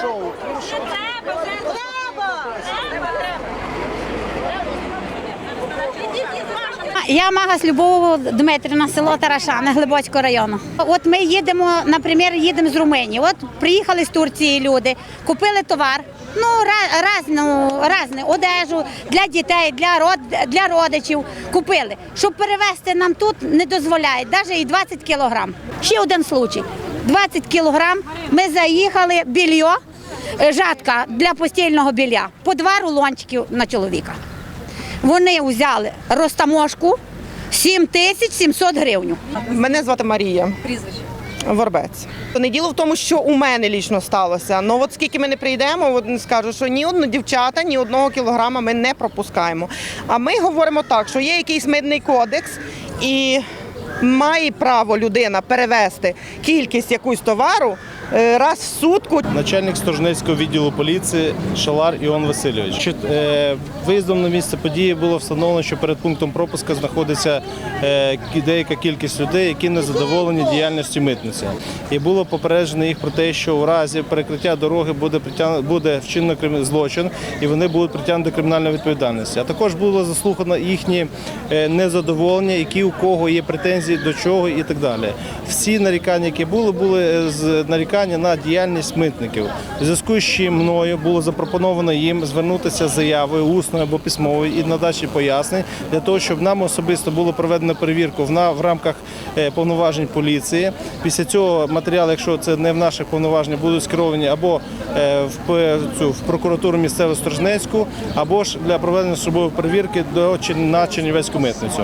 шоу. Я Магас Любов Дмитрівна, село Тарашани, Глибоцького району. От ми їдемо, наприклад, їдемо з Румунії. От приїхали з Турції люди, купили товар. Ну, ра- разну, одежу для дітей, для, род, для родичів купили. Щоб перевезти нам тут не дозволяють, навіть і 20 кілограм. Ще один случай. 20 кілограм ми заїхали більйо, е, жатка для постільного білья, по два рулончики на чоловіка. Вони взяли розтаможку 7 тисяч 700 гривень. Мене звати Марія. Прізвище? Горбець. Не діло в тому, що у мене лічно сталося. Ну от скільки ми не прийдемо, от скажу, що ні одного дівчата, ні одного кілограма ми не пропускаємо. А ми говоримо так, що є якийсь митний кодекс і має право людина перевести кількість якусь товару раз в сутку. Начальник Сторожнецького відділу поліції Шалар Іон Васильович. Е, Виїздом на місце події було встановлено, що перед пунктом пропуска знаходиться е, деяка кількість людей, які не задоволені діяльністю митниці. І було попереджено їх про те, що у разі перекриття дороги буде буде вчинено злочин, і вони будуть притягнуті до кримінальної відповідальності. А також було заслухано їхні е, незадоволення, які у кого є претензії до чого і так далі. Всі нарікання, які були, були е, з нарікання на діяльність митників. У зв'язку з чим мною було запропоновано їм звернутися з заявою усною або письмовою і надачі пояснень для того, щоб нам особисто було проведено перевірку в, на, в рамках е, повноважень поліції. Після цього матеріали, якщо це не в наших повноваженнях, будуть скеровані або е, в, цю, в прокуратуру місцеву Сторожнецьку, або ж для проведення службової перевірки до на Чернівецьку митницю.